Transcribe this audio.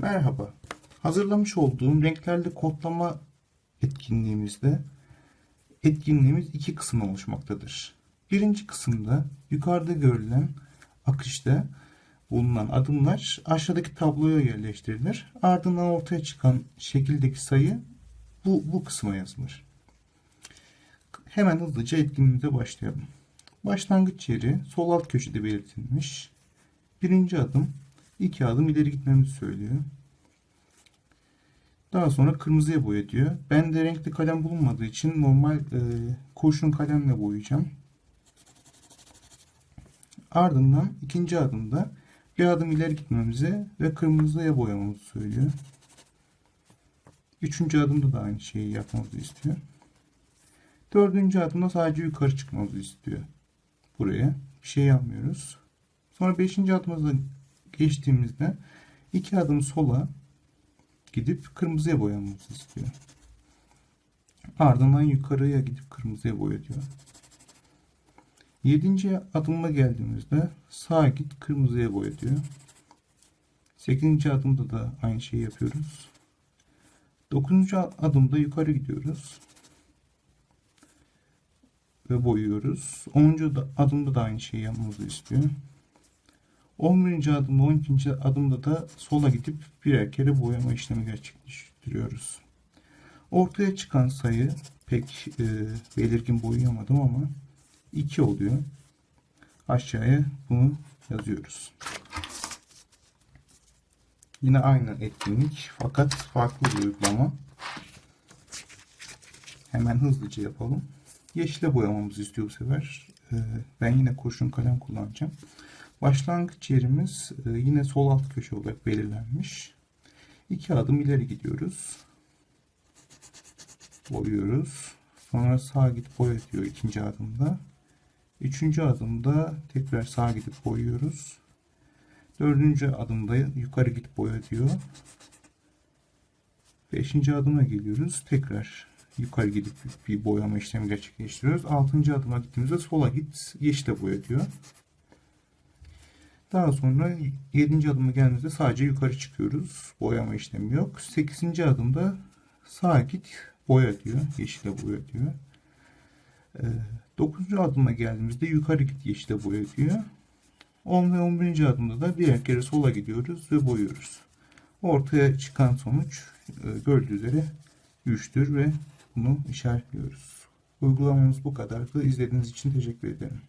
Merhaba. Hazırlamış olduğum renklerle kodlama etkinliğimizde etkinliğimiz iki kısımdan oluşmaktadır. Birinci kısımda yukarıda görülen akışta bulunan adımlar aşağıdaki tabloya yerleştirilir. Ardından ortaya çıkan şekildeki sayı bu, bu kısma yazılır. Hemen hızlıca etkinliğimize başlayalım. Başlangıç yeri sol alt köşede belirtilmiş. Birinci adım iki adım ileri gitmemizi söylüyor. Daha sonra kırmızıya boya. Ben de renkli kalem bulunmadığı için normal e, kurşun kalemle boyayacağım. Ardından ikinci adımda bir adım ileri gitmemizi ve kırmızıya boyamamızı söylüyor. Üçüncü adımda da aynı şeyi yapmamızı istiyor. Dördüncü adımda sadece yukarı çıkmamızı istiyor. Buraya bir şey yapmıyoruz. Sonra beşinci adımıza geçtiğimizde iki adım sola gidip kırmızıya boyamamızı istiyor. Ardından yukarıya gidip kırmızıya boya diyor. Yedinci adıma geldiğimizde sağa git kırmızıya boya diyor. Sekizinci adımda da aynı şeyi yapıyoruz. Dokuzuncu adımda yukarı gidiyoruz. Ve boyuyoruz. Onuncu da- adımda da aynı şeyi yapmamızı istiyor. 11. adımda 12. adımda da sola gidip birer kere boyama işlemi gerçekleştiriyoruz. Ortaya çıkan sayı pek e, belirgin boyayamadım ama 2 oluyor. Aşağıya bunu yazıyoruz. Yine aynı etkinlik fakat farklı bir uygulama. Hemen hızlıca yapalım. Yeşile boyamamızı istiyor bu sefer. E, ben yine kurşun kalem kullanacağım. Başlangıç yerimiz e, yine sol alt köşe olarak belirlenmiş. İki adım ileri gidiyoruz. Boyuyoruz. Sonra sağa gidip boya diyor ikinci adımda. Üçüncü adımda tekrar sağa gidip boyuyoruz. Dördüncü adımda yukarı gidip boya diyor. Beşinci adıma geliyoruz. Tekrar yukarı gidip bir boyama işlemi gerçekleştiriyoruz. Altıncı adıma gittiğimizde sola git yeşile boya diyor. Daha sonra 7. adıma geldiğimizde sadece yukarı çıkıyoruz. Boyama işlemi yok. 8. adımda sağa git boya diyor. Yeşile boya diyor. 9. adıma geldiğimizde yukarı git yeşile boya diyor. 10 ve 11. adımda da birer kere sola gidiyoruz ve boyuyoruz. Ortaya çıkan sonuç e, gördüğü üzere 3'tür ve bunu işaretliyoruz. Uygulamamız bu kadardı. İzlediğiniz için teşekkür ederim.